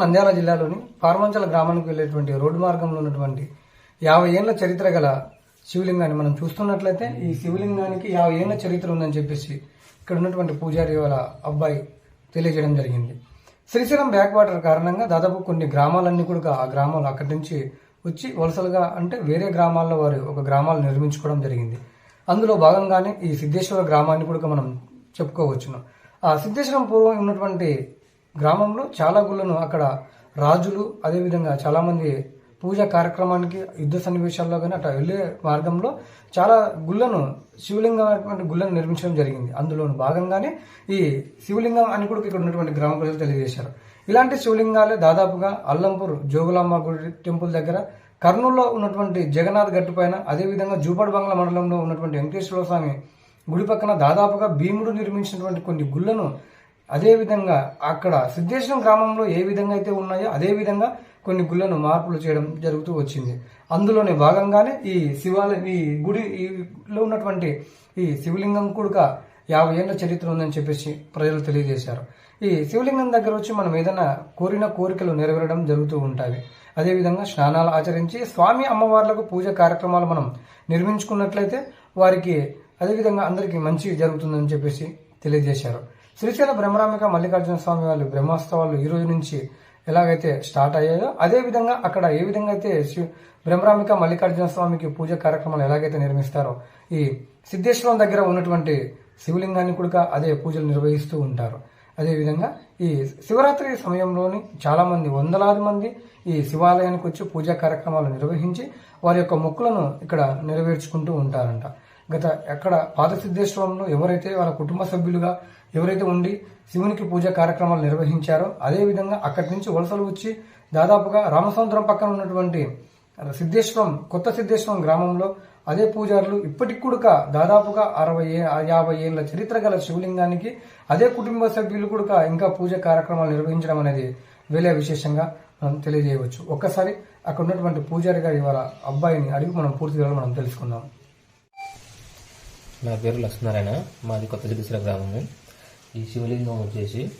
నంద్యాల జిల్లాలోని పార్మంచల గ్రామానికి వెళ్ళేటువంటి రోడ్డు మార్గంలో ఉన్నటువంటి యాభై ఏళ్ళ చరిత్ర గల శివలింగాన్ని మనం చూస్తున్నట్లయితే ఈ శివలింగానికి యాభై ఏళ్ళ చరిత్ర ఉందని చెప్పేసి ఇక్కడ ఉన్నటువంటి పూజారి వాళ్ళ అబ్బాయి తెలియజేయడం జరిగింది. శ్రీశైలం బ్యాక్ వాటర్ కారణంగా దాదాపు కొన్ని గ్రామాలన్నీ కూడా ఆ గ్రామాలు అక్కడి నుంచి వచ్చి వలసలుగా అంటే వేరే గ్రామాల్లో వారు ఒక గ్రామాలు నిర్మించుకోవడం జరిగింది. అందులో భాగంగానే ఈ సిద్ధేశ్వర గ్రామాన్ని కూడా మనం చెప్పుకోవచ్చును. ఆ సిద్ధేశ్వరం పూర్వం ఉన్నటువంటి గ్రామంలో చాలా గుళ్ళను అక్కడ రాజులు అదేవిధంగా చాలామంది పూజ పూజా కార్యక్రమానికి యుద్ధ సన్నివేశాల్లో కానీ అట్లా వెళ్ళే మార్గంలో చాలా గుళ్ళను శివలింగం అనేటువంటి గుళ్ళను నిర్మించడం జరిగింది. అందులో భాగంగానే ఈ శివలింగం అని కూడా ఇక్కడ ఉన్నటువంటి గ్రామ ప్రజలు తెలియజేశారు. ఇలాంటి శివలింగాలే దాదాపుగా అల్లంపూర్ జోగులాంబ గుడి టెంపుల్ దగ్గర కర్నూలులో ఉన్నటువంటి జగన్నాథ్ గట్టు పైన అదేవిధంగా జూపడి బంగ్లా మండలంలో ఉన్నటువంటి వెంకటేశ్వర స్వామి గుడి పక్కన దాదాపుగా భీముడు నిర్మించినటువంటి కొన్ని గుళ్ళను అదేవిధంగా అక్కడ సిద్ధేశ్వరం గ్రామంలో ఏ విధంగా అయితే ఉన్నాయో అదే విధంగా కొన్ని గుళ్ళను మార్పులు చేయడం జరుగుతూ వచ్చింది. అందులోనే భాగంగానే ఈ శివాలయం ఈ గుడి ఉన్నటువంటి ఈ శివలింగం కూడా యాభై ఏళ్ళ చరిత్ర ఉందని చెప్పేసి ప్రజలు తెలియజేశారు. ఈ శివలింగం దగ్గర వచ్చి మనం ఏదైనా కోరిన కోరికలు నెరవేరడం జరుగుతూ ఉంటాయి. అదేవిధంగా స్నానాలు ఆచరించి స్వామి అమ్మవార్లకు పూజ కార్యక్రమాలు మనం నిర్మించుకున్నట్లయితే వారికి అదేవిధంగా అందరికీ మంచి జరుగుతుందని చెప్పేసి తెలియజేశారు. శ్రీశైల బ్రహ్మరామిక మల్లికార్జున స్వామి వాళ్ళు బ్రహ్మోత్సవాలు ఈ రోజు నుంచి ఎలాగైతే స్టార్ట్ అయ్యాయో అదే విధంగా అక్కడ ఏ విధంగా అయితే బ్రహ్మరామిక మల్లికార్జున స్వామికి పూజ కార్యక్రమాలు ఎలాగైతే నిర్మిస్తారో ఈ సిద్ధేశ్వరం దగ్గర ఉన్నటువంటి శివలింగాన్ని కూడా అదే పూజలు నిర్వహిస్తూ ఉంటారు. అదేవిధంగా ఈ శివరాత్రి సమయంలోని చాలా మంది వందలాది మంది ఈ శివాలయానికి వచ్చి పూజా కార్యక్రమాలు నిర్వహించి వారి యొక్క మొక్కులను ఇక్కడ నెరవేర్చుకుంటూ ఉంటారంట. గత ఎక్కడ పాత సిద్ధేశ్వరంలో ఎవరైతే వాళ్ళ కుటుంబ సభ్యులుగా ఎవరైతే ఉండి శివునికి పూజ కార్యక్రమాలు నిర్వహించారో అదేవిధంగా అక్కడి నుంచి వలసలు వచ్చి దాదాపుగా రామసముద్రం పక్కన ఉన్నటువంటి సిద్ధేశ్వరం కొత్త సిద్ధేశ్వరం గ్రామంలో అదే పూజారులు ఇప్పటికి కూడా దాదాపుగా అరవై ఏ- యాభై ఏళ్ళ చరిత్ర గల శివలింగానికి అదే కుటుంబ సభ్యులు కూడా ఇంకా పూజ కార్యక్రమాలు నిర్వహించడం అనేది వేలే విశేషంగా మనం తెలియజేయవచ్చు. ఒక్కసారి అక్కడ ఉన్నటువంటి పూజారి గారి వాళ్ళ అబ్బాయిని అడిగి మనం పూర్తి వివరాలు మనం తెలుసుకుందాం. నా పేరు లక్ష్మీనారాయణ. మాది కొత్త సిద్ధేశ్వర గ్రామము. ఈ శివలింగం వచ్చేసి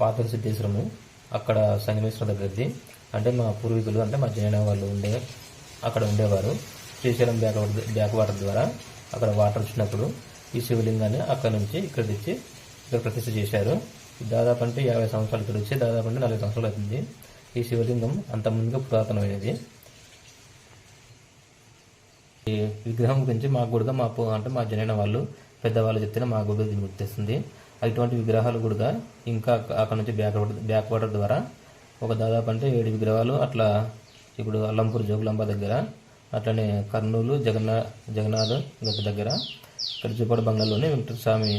పాత సిద్ధేశ్వరము. అక్కడ సంగమేశ్వరం దగ్గరది. అంటే మా పూర్వీకులు అంటే మా జైన వాళ్ళు ఉండే అక్కడ ఉండేవారు. శ్రీశైలం బ్యాక్ బ్యాక్ వాటర్ ద్వారా అక్కడ వాటర్ వచ్చినప్పుడు ఈ శివలింగాన్ని అక్కడ నుంచి ఇక్కడ తెచ్చి ఇక్కడ ప్రతిష్ఠ చేశారు. దాదాపు అంటే యాభై సంవత్సరాలు ఇక్కడ వచ్చి దాదాపు అంటే నలభై సంవత్సరాలు అవుతుంది. ఈ శివలింగం అంత ముందుగా పురాతనమైనది. ఈ విగ్రహం గురించి మాకు కూడా మా అంటే మా జనైన వాళ్ళు పెద్దవాళ్ళు చెప్తేనే మాకు కూడా దీన్ని గుర్తిస్తుంది. అటువంటి విగ్రహాలు కూడా ఇంకా అక్కడ నుంచి బ్యాక్ వాటర్ బ్యాక్ వాటర్ ద్వారా ఒక దాదాపు అంటే ఏడు విగ్రహాలు అట్లా ఇప్పుడు అల్లంపూర్ జోగులాంబ దగ్గర అట్లనే కర్నూలు జగన్నా జగన్నాథ్ గట్టు దగ్గర ఇక్కడ చూపడ బంగాల్లోని వెంకటేశ్వర స్వామి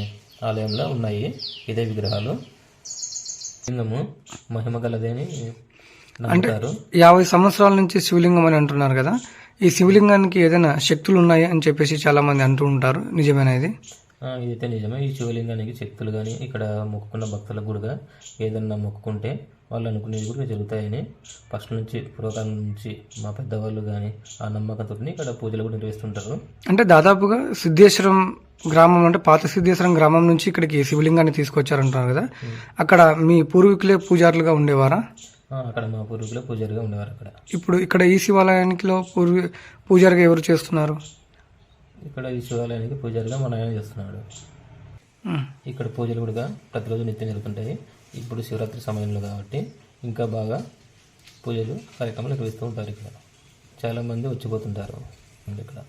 ఆలయంలో ఉన్నాయి ఇదే విగ్రహాలు. లింగము మహిమ గలది అని నమ్ముతారు. యాభై సంవత్సరాల నుంచి శివలింగం అని అంటున్నారు కదా ఈ శివలింగానికి ఏదైనా శక్తులు ఉన్నాయి అని చెప్పేసి చాలా మంది అంటూ ఉంటారు. నిజమేనా ఇది? ఇదైతే నిజమే. ఈ శివలింగానికి శక్తులు కానీ ఇక్కడ మొక్కుకున్న భక్తులకు కూడా ఏదన్నా మొక్కుకుంటే వాళ్ళు అనుకునేవి కూడా జరుగుతాయని ఫస్ట్ నుంచి పూర్వకాలం నుంచి మా పెద్దవాళ్ళు కానీ ఆ నమ్మకంతో ఇక్కడ పూజలు కూడా నిర్వహిస్తుంటారు. అంటే దాదాపుగా సిద్ధేశ్వరం గ్రామం అంటే పాత సిద్ధేశ్వరం గ్రామం నుంచి ఇక్కడికి శివలింగాన్ని తీసుకొచ్చారంటున్నారు కదా. అక్కడ మీ పూర్వీకులే పూజారులుగా ఉండేవారా? అక్కడ మా పూర్వీకులు పూజారిగా ఉండేవారు అక్కడ. ఇప్పుడు ఇక్కడ ఈ శివాలయానికిలో పూర్వీ పూజారిగా ఎవరు చేస్తున్నారు? ఇక్కడ ఈ శివాలయానికి పూజారిగా మా నాయన చేస్తున్నాడు. ఇక్కడ పూజలు కూడా ప్రతిరోజు నిత్యం జరుగుతుంటాయి. ఇప్పుడు శివరాత్రి సమయంలో కాబట్టి ఇంకా బాగా పూజలు కార్యక్రమాలు నిర్వహిస్తూ ఉంటారు ఇక్కడ. చాలామంది వచ్చిపోతుంటారు ఇక్కడ.